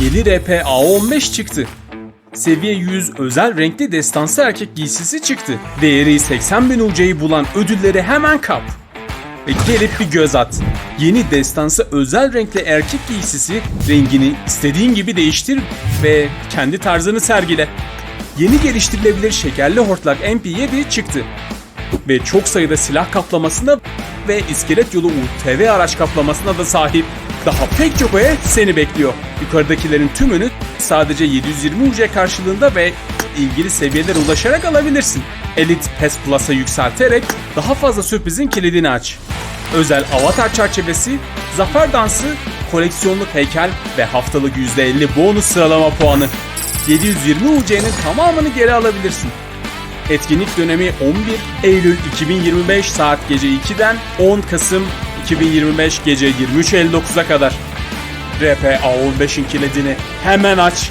Yeni RP A15 çıktı. Seviye 100 özel renkli destansı erkek giysisi çıktı. Değeri 80 bin UC'yi bulan ödülleri hemen kap. Ve gelip bir göz at. Yeni destansı özel renkli erkek giysisi rengini istediğin gibi değiştir ve kendi tarzını sergile. Yeni geliştirilebilir şekerli hortlak MP7 çıktı. Ve çok sayıda silah kaplamasına ve iskelet yolu UTV araç kaplamasına da sahip. Daha pek çok oya seni bekliyor. Yukarıdakilerin tümünü sadece 720 UC karşılığında ve ilgili seviyelere ulaşarak alabilirsin. Elite Pass Plus'a yükselterek daha fazla sürprizin kilidini aç. Özel avatar çerçevesi, zafer dansı, koleksiyonluk heykel ve haftalık %50 bonus sıralama puanı. 720 UC'nin tamamını geri alabilirsin. Etkinlik dönemi 11 Eylül 2025 saat gece 2'den 10 Kasım 2025 gece 23.59'a kadar. RP A15'in kilidini hemen aç.